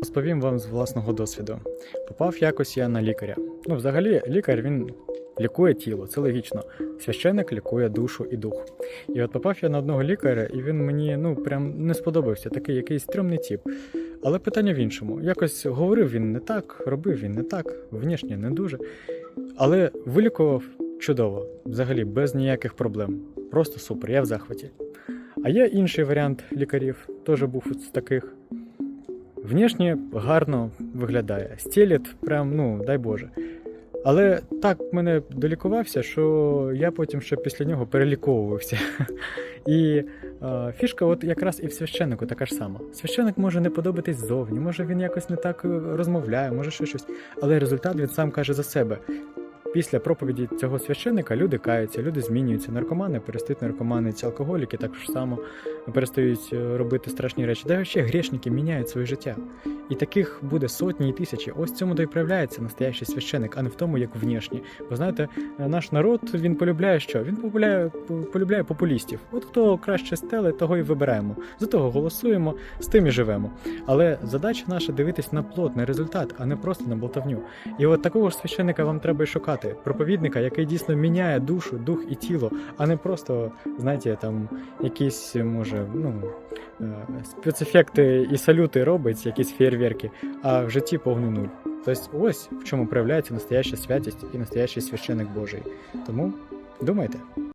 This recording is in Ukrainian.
Розповім вам з власного досвіду. Попав якось я на лікаря. Ну, взагалі, лікар він лікує тіло, це логічно. Священик лікує душу і дух. І от попав я на одного лікаря, і він мені ну прям не сподобався, такий якийсь стрьомний тіп. Але питання в іншому. Якось говорив він не так, робив він не так, внішнє не дуже. Але вилікував чудово, взагалі без ніяких проблем. Просто супер, я в захваті. А є інший варіант лікарів, теж був з таких. Внешне гарно виглядає. Стіліт, прям, ну, дай Боже. Але так мене долікувався, що я потім ще після нього переліковувався. І е, фішка, от якраз і в священнику така ж сама. Священник може не подобатись ззовні, може він якось не так е, розмовляє, може ще щось. Але результат він сам каже за себе. Після проповіді цього священника люди каються, люди змінюються. Наркомани перестають наркоманити, алкоголіки так само перестають е, робити страшні речі. Де ще грішники міняють своє життя. І таких буде сотні і тисячі. Ось цьому то й проявляється настоящий священик, а не в тому, як внешні. Бо знаєте, е, наш народ він полюбляє що? Він полюбляє, полюбляє популістів. От хто краще стеле, того і вибираємо. За того голосуємо, з тим і живемо. Але задача наша дивитись на плод, на результат, а не просто на болтовню. І от такого ж священика вам треба й шукати. Проповідника, який дійсно міняє душу, дух і тіло, а не просто, знаєте, там якісь, може, ну, спецефекти і салюти робить, якісь фейерверки, а в житті повний нуль. Тобто ось в чому проявляється настояща святість і настоящий священик Божий. Тому думайте.